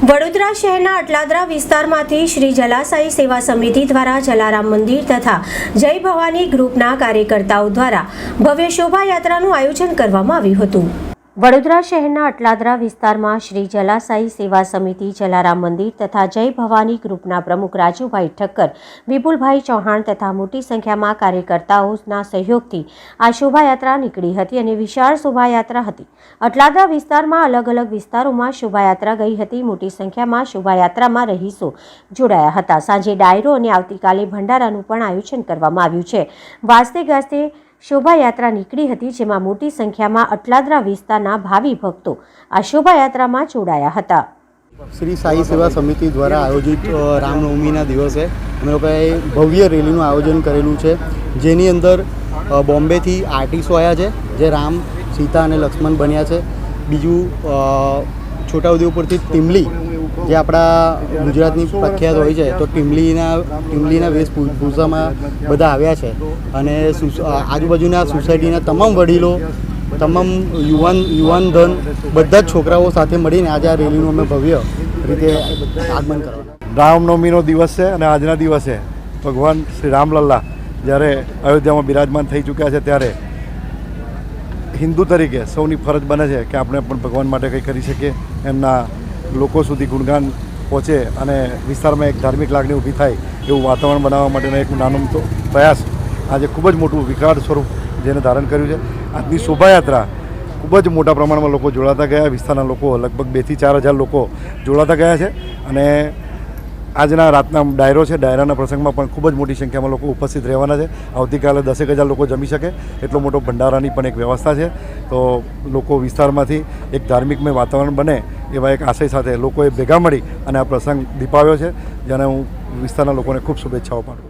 વડોદરા શહેરના અટલાદરા વિસ્તારમાંથી શ્રી જલાસાઈ સેવા સમિતિ દ્વારા જલારામ મંદિર તથા જય ભવાની ગ્રુપના કાર્યકર્તાઓ દ્વારા ભવ્ય શોભાયાત્રાનું આયોજન કરવામાં આવ્યું હતું. વડોદરા શહેરના અટલાદરા વિસ્તારમાં શ્રી જલાસાઈ સેવા સમિતિ, જલારામ મંદિર તથા જય ભવાની ગ્રુપના પ્રમુખ રાજુભાઈ ઠક્કર, વિપુલભાઈ ચૌહાણ તથા મોટી સંખ્યામાં કાર્યકર્તાઓના સહયોગથી આ શોભાયાત્રા નીકળી હતી અને વિશાળ શોભાયાત્રા હતી. અટલાદરા વિસ્તારમાં અલગ અલગ વિસ્તારોમાં શોભાયાત્રા ગઈ હતી. મોટી સંખ્યામાં શોભાયાત્રામાં રહીશો જોડાયા હતા. સાંજે ડાયરો અને આવતીકાલે ભંડારાનું પણ આયોજન કરવામાં આવ્યું છે. વાસ્તે ગાસ્તે શોભાયાત્રા નીકળી હતી, જેમાં મોટી સંખ્યામાં અટલાદરા વિસ્તારના ભાવિ ભક્તો આ શોભાયાત્રામાં જોડાયા હતા. શ્રી સાઈ સેવા સમિતિ દ્વારા આયોજિત રામનવમીના દિવસે અમે લોકોએ ભવ્ય રેલીનું આયોજન કરેલું છે, જેની અંદર બોમ્બેથી આર્ટિસ્ટો આવ્યા છે, જે રામ, સીતા અને લક્ષ્મણ બન્યા છે. બીજું છોટાઉદેપુરથી ટીમલી જે આપણા ગુજરાતની પ્રખ્યાત હોય છે, તો ટીમલીના ટીમલીના વેશભૂષામાં બધા આવ્યા છે. અને આજુબાજુના સોસાયટીના તમામ વડીલો, તમામ યુવાન યુવાન ધન બધા જ છોકરાઓ સાથે મળીને આજે આ રેલીનું અમે ભવ્ય રીતે આગમન કરવાના. રામનવમીનો દિવસ છે અને આજના દિવસે ભગવાન શ્રી રામલલ્લા જ્યારે અયોધ્યામાં બિરાજમાન થઈ ચૂક્યા છે ત્યારે હિન્દુ તરીકે સૌની ફરજ બને છે કે આપણે પણ ભગવાન માટે કંઈ કરી શકીએ એમના લોકો સુધી ગુણગાન પહોંચે અને વિસ્તારમાં એક ધાર્મિક લાગણી ઊભી થાય એવું વાતાવરણ બનાવવા માટેનો એક નાનો પ્રયાસ આજે ખૂબ જ મોટું વિકરાળ સ્વરૂપ જેને ધારણ કર્યું છે. આજની શોભાયાત્રા ખૂબ જ મોટા પ્રમાણમાં લોકો જોડાતા ગયા. વિસ્તારના લોકો લગભગ બેથી ચાર હજાર લોકો જોડાતા ગયા છે અને આજના રાતના ડાયરો છે. ડાયરાના પ્રસંગમાં પણ ખૂબ જ મોટી સંખ્યામાં લોકો ઉપસ્થિત રહેવાના છે. આવતીકાલે દસેક હજાર લોકો જમી શકે. એટલો મોટો ભંડારાની પણ એક વ્યવસ્થા છે. તો લોકો વિસ્તારમાંથી એક ધાર્મિકમય વાતાવરણ બને એવા એક આશય સાથે લોકોએ ભેગા મળી અને આ પ્રસંગ દીપાવ્યો છે. જેને હું વિસ્તારના લોકોને ખૂબ શુભેચ્છાઓ પાઠવું છું.